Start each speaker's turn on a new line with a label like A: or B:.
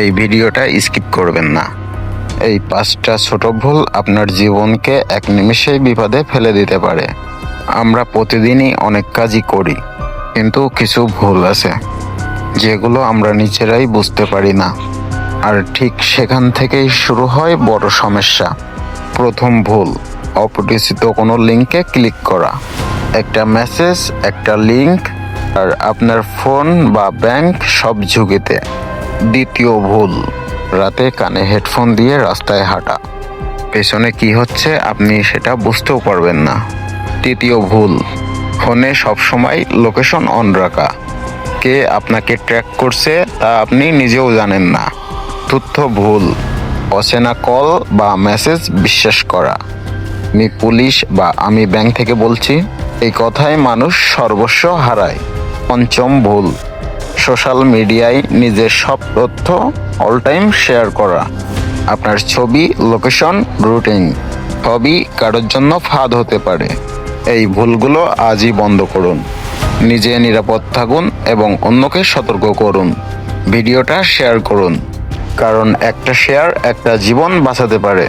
A: এই ভিডিওটা স্কিপ করবেন না। এই পাঁচটা ছোট ভুল আপনার জীবনকে এক নিমেষেই বিপদে ফেলে দিতে পারে। আমরা প্রতিদিনই অনেক কাজই করি, কিন্তু কিছু ভুল আছে, যেগুলো আমরা নিজেরাই বুঝতে পারি না। আর ঠিক সেখান থেকেই শুরু হয় বড় সমস্যা। প্রথম ভুল অপরিচিত কোনো লিঙ্কে ক্লিক করা। একটা মেসেজ, একটা লিঙ্ক, আর আপনার ফোন বা ব্যাংক সব ঝুঁকিতে। দ্বিতীয় ভুল। রাতে কানে হেডফোন দিয়ে রাস্তায় হাঁটা। পেছনে কি হচ্ছে আপনি সেটা বুঝতেও পারবেন না। তৃতীয় ভুল। ফোনে সবসময় লোকেশন অন রাখা। কে আপনাকে ট্র্যাক করছে তা আপনি নিজেও জানেন না। তথ্য ভুল। অচেনা কল বা মেসেজ বিশ্বাস করা। আমি পুলিশ বা আমি ব্যাংক থেকে বলছি, এই কথায় মানুষ সর্বস্ব হারায়। পঞ্চম ভুল। সোশ্যাল মিডিয়ায় নিজের সব তথ্য অল টাইম শেয়ার করা। আপনার ছবি লোকেশন রুটিন সবই কারোর জন্য ফাঁদ হতে পারে। এই ভুলগুলো আজই বন্ধ করুন। নিজে নিরাপদ থাকুন এবং অন্যকে সতর্ক করুন। ভিডিওটা শেয়ার করুন। কারণ একটা শেয়ার একটা জীবন বাঁচাতে পারে।